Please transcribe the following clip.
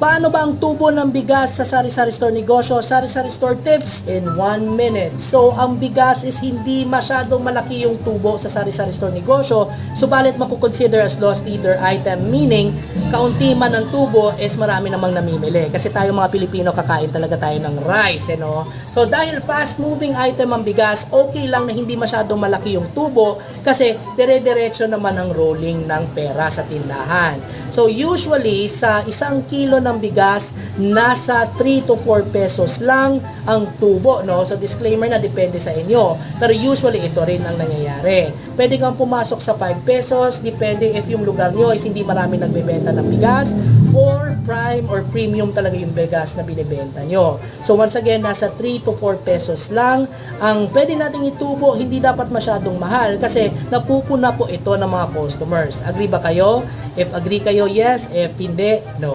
Paano ba ang tubo ng bigas sa sari-sari store negosyo? Sari-sari store tips in 1 minute. So, ang bigas is hindi masyadong malaki yung tubo sa sari-sari store negosyo. Subalit makukonsider as lost leader item. Meaning, kaunti man ang tubo is marami namang namimili. Kasi tayo mga Pilipino kakain talaga tayo ng rice. You know? So, dahil fast moving item ang bigas, okay lang na hindi masyadong malaki yung tubo kasi dire-diretso naman ang rolling ng pera sa tindahan. So usually sa isang kilo ng bigas nasa 3 to 4 pesos lang ang tubo no. So disclaimer na depende sa inyo. Pero usually ito rin ang nangyayari. Pwede kang pumasok sa 5 pesos depende if yung lugar nyo is hindi marami nagbebenta ng bigas or prime or premium talaga yung bigas na binibenta nyo. So once again, nasa 3 to 4 pesos lang ang pwede nating itubo, hindi dapat masyadong mahal kasi napupuna po ito ng mga customers. Agree ba kayo? If agree kayo, yes. If hindi, no.